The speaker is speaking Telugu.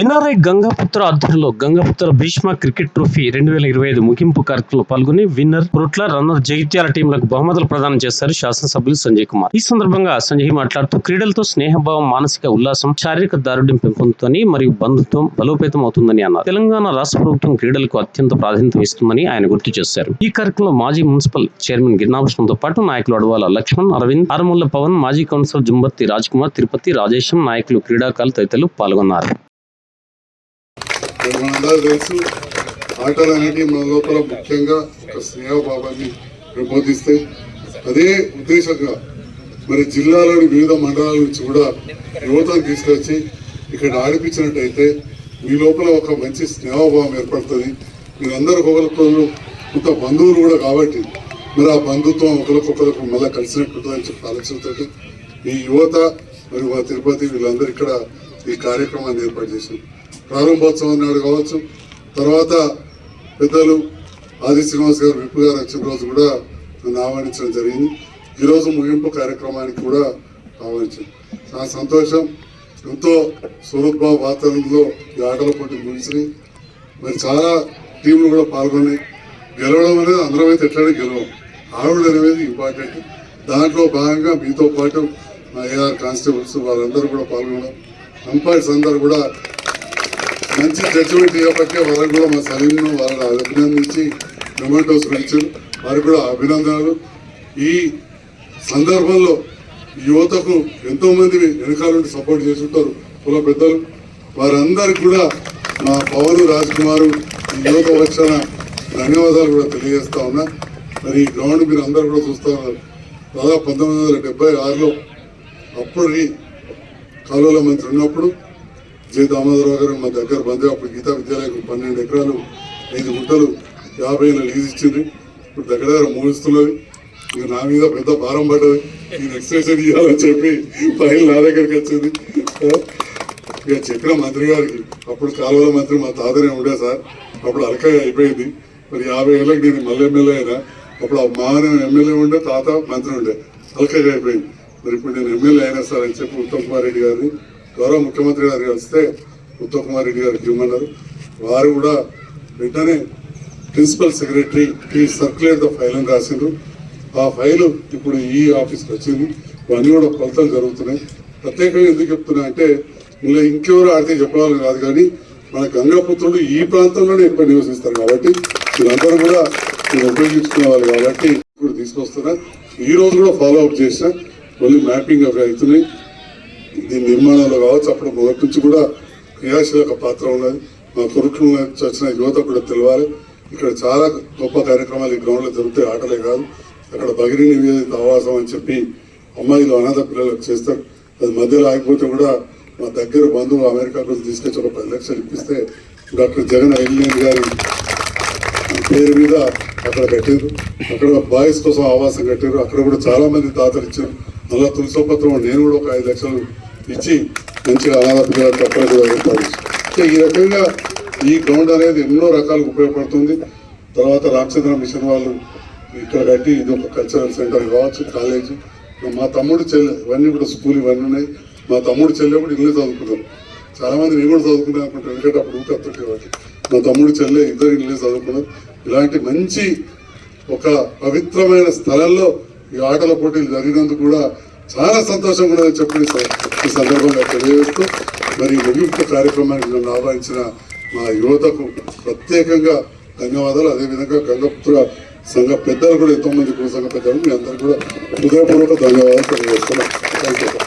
ఎన్ఆర్ఐ గంగాపుత్ర ఆధ్వర్యంలో గంగాపుత్ర భీష్మ క్రికెట్ ట్రోఫీ రెండు వేల ఇరవై ఐదు ముగింపు కార్యక్రమంలో పాల్గొని విన్నర్ పురుట్ల రన్నర్ జగిత్యాల టీంలకు బహుమతులు ప్రదానం చేశారు శాసనసభ్యులు సంజయ్ కుమార్. ఈ సందర్భంగా సంజయ్ మాట్లాడుతూ క్రీడలతో స్నేహభావం మానసిక ఉల్లాసం శారీరక దారుఢ్యం పెంపొందుతుందని మరియు బంధుత్వం బలోపేతం అవుతుందని అన్నారు. తెలంగాణ రాష్ట్ర ప్రభుత్వం క్రీడలకు అత్యంత ప్రాధాన్యత ఇస్తుందని ఆయన గుర్తు చేశారు. ఈ కార్యక్రమంలో మాజీ మున్సిపల్ చైర్మన్ గిరినాభృష్ణంతో పాటు నాయకులు అడవాల లక్ష్మణ్ అరవింద్ ఆరముల్ల పవన్ మాజీ కౌన్సిలర్ జుంబత్తి రాజ్ కుమార్ తిరుపతి రాజేశం నాయకులు క్రీడాకారులు తదితరులు పాల్గొన్నారు. మనందరూ తెలుసు ఆటలు అనేవి మన లోపల ముఖ్యంగా ఒక స్నేహభావాన్ని ప్రబోధిస్తాయి అదే ఉద్దేశంగా మరి జిల్లాలోని వివిధ మండలాల నుంచి కూడా యువతను తీసుకొచ్చి ఇక్కడ ఆడిపించినట్టయితే మీ లోపల ఒక మంచి స్నేహభావం ఏర్పడుతుంది. మీరందరూ ఒకరికొకరు కొంత బంధువులు కూడా కాబట్టి మరి ఆ బంధుత్వం ఒకరికొకరికి మళ్ళీ కలిసినట్టుంటుందని చెప్పి ఆలోచనతో ఈ యువత మరి మా తిరుపతి వీళ్ళందరూ ఇక్కడ ఈ కార్యక్రమాన్ని ఏర్పాటు చేశారు. ప్రారంభోత్సవం నాడు కావచ్చు. తర్వాత పెద్దలు ఆది శ్రీనివాస్ గారు విప్పు గారు వచ్చిన రోజు కూడా నన్ను ఆహ్వానించడం జరిగింది. ఈరోజు ముగింపు కార్యక్రమానికి కూడా ఆహ్వానించాను చాలా సంతోషం ఎంతో సులభ వాతావరణంలో ఈ ఆటల పోటీ ముగిసినాయి మరి చాలా టీంలు కూడా పాల్గొన్నాయి. గెలవడం అనేది అందరం అయితే ఎట్లనే గెలవం. ఆవిడ అనేది ఇంపార్టెంట్. దాంట్లో భాగంగా మీతో పాటు మా ఏఆర్ కానిస్టేబుల్స్ వాళ్ళందరూ కూడా పాల్గొనడం అంపైర్స్ అందరూ కూడా మంచి జడ్జిమెంట్ ఇవ్వబట్టే వారికి కూడా మా సలీంను వాళ్ళని అభినందించి టొమాటోస్ ఇచ్చారు వారికి కూడా అభినందనలు. ఈ సందర్భంలో యువతకు ఎంతోమంది వెనకాల నుండి సపోర్ట్ చేస్తుంటారు కుల పెద్దలు. వారందరికి కూడా మా పవన్ రాజ్ కుమార్ యువత పక్షాన ధన్యవాదాలు కూడా తెలియజేస్తా ఉన్నా. మరి ఈ గ్రౌండ్ మీరు అందరు కూడా చూస్తూ ఉన్నారు. దాదాపు పంతొమ్మిది వందల డెబ్బై ఆరులో అప్పుడు కాలువల మంత్రి ఉన్నప్పుడు జే దామోదరరావు గారు మా దగ్గర బంధు అప్పుడు గీతా విద్యాలయం పన్నెండు ఎకరాలు ఐదు గుంటలు యాభై ఏళ్ళ లీజ్ ఇచ్చింది. ఇప్పుడు దగ్గర దగ్గర మూడుస్తున్నది. ఇక నా మీద పెద్ద భారం పడ్డది. నేను ఎక్స్టెన్షన్ ఇవ్వాలని చెప్పి ఫైల్ నా దగ్గరికి వచ్చింది. ఇక చెప్పిన మంత్రి గారికి అప్పుడు కాలువల మంత్రి మా తాతనే ఉండే సార్. అప్పుడు అలకగా అయిపోయింది. మరి యాభై ఏళ్ళకి నేను మళ్ళీ ఎమ్మెల్యే అయినా అప్పుడు ఆ మామనే ఎమ్మెల్యే ఉండే తాత మంత్రి ఉండే. అలకగా అయిపోయింది. మరి ఇప్పుడు నేను ఎమ్మెల్యే అయినా సార్ అని చెప్పి ఉత్తమ్ కుమార్ రెడ్డి గారిని గౌరవ ముఖ్యమంత్రి గారు కలిస్తే ఉత్తమ్ కుమార్ రెడ్డి గారికి ఇవ్వమన్నారు. వారు కూడా వెంటనే ప్రిన్సిపల్ సెక్రటరీ ఈ సర్క్యులేట్ ద ఫైల్ అని రాసిండ్రు. ఆ ఫైల్ ఇప్పుడు ఈ ఆఫీస్కి వచ్చింది. ఇవన్నీ కూడా కొలతలు జరుగుతున్నాయి. ప్రత్యేకంగా ఎందుకు చెప్తున్నా అంటే ఇలా ఇంకెవరు ఆడితే చెప్పాలని కాదు కానీ మన గంగాపుత్రుడు ఈ ప్రాంతంలోనే ఎక్కువ నివసిస్తారు కాబట్టి వీళ్ళందరూ కూడా మీరు ఉపయోగించుకునే వాళ్ళు కాబట్టి ఇప్పుడు తీసుకొస్తున్నా. ఈ రోజు కూడా ఫాలో అప్ చేసిన. మళ్ళీ మ్యాపింగ్ అవి అవుతున్నాయి. దీని నిర్మాణంలో కావచ్చు అప్పుడు మొదటి నుంచి కూడా క్రియాశీలక పాత్ర ఉన్నది. మా కురుకుల వచ్చిన యువత కూడా తెలవాలి. ఇక్కడ చాలా గొప్ప కార్యక్రమాలు ఈ గ్రౌండ్లో జరుగుతాయి ఆటలే కాదు. అక్కడ భగిరి నివేదిత ఆవాసం అని చెప్పి అమ్మాయిలు అనాథ పిల్లలకు చేస్తారు. అది మధ్యలో ఆగిపోతే కూడా మా దగ్గర బంధువు అమెరికా తీసుకొచ్చి ఒక పది లక్షలు ఇప్పిస్తే డాక్టర్ జగన్ ఎల్లేని గారి పేరు మీద అక్కడ కట్టారు. అక్కడ బాయ్స్ కోసం ఆవాసం కట్టారు. అక్కడ కూడా చాలామంది తాతలు ఇచ్చారు. మళ్ళీ తులసిపత్రం నేను కూడా ఒక ఐదు లక్షలు ఇచ్చి మంచిగా అనాథ పిల్లలకు అక్కడ కూడా ఏర్పాటు ఈ రకంగా ఈ గ్రౌండ్ అనేది ఎన్నో రకాలకు ఉపయోగపడుతుంది. తర్వాత రామచంద్ర మిషన్ వాళ్ళు ఇక్కడ కట్టి ఇది ఒక కల్చరల్ సెంటర్ కావచ్చు కాలేజ్ మా తమ్ముడు చెల్లె ఇవన్నీ కూడా స్కూల్ ఇవన్నీ ఉన్నాయి. మా తమ్ముడు చెల్లె కూడా ఇల్లు చదువుకున్నారు చాలామంది నేను కూడా చదువుకున్నాను అనుకుంటాను ఎందుకంటే అప్పుడు ఊకత్తుంటే వాటి మా తమ్ముడు చెల్లె ఇద్దరు ఇల్లు చదువుకున్నారు. ఇలాంటి మంచి ఒక పవిత్రమైన స్థలంలో ఈ ఆటల పోటీలు జరిగినందుకు కూడా చాలా సంతోషంగా చెప్పండి సార్. ఈ సందర్భంగా తెలియజేస్తూ మరి ముగింపు కార్యక్రమానికి నన్ను ఆహ్వానించిన మా యువతకు ప్రత్యేకంగా ధన్యవాదాలు. అదేవిధంగా గంగపుత్ర సంఘ పెద్దలు కూడా ఎంతో మంది సంఘ పెద్దలు మీ అందరికీ కూడా హృదయపూర్వక ధన్యవాదాలు తెలియజేస్తున్నాం. Thank you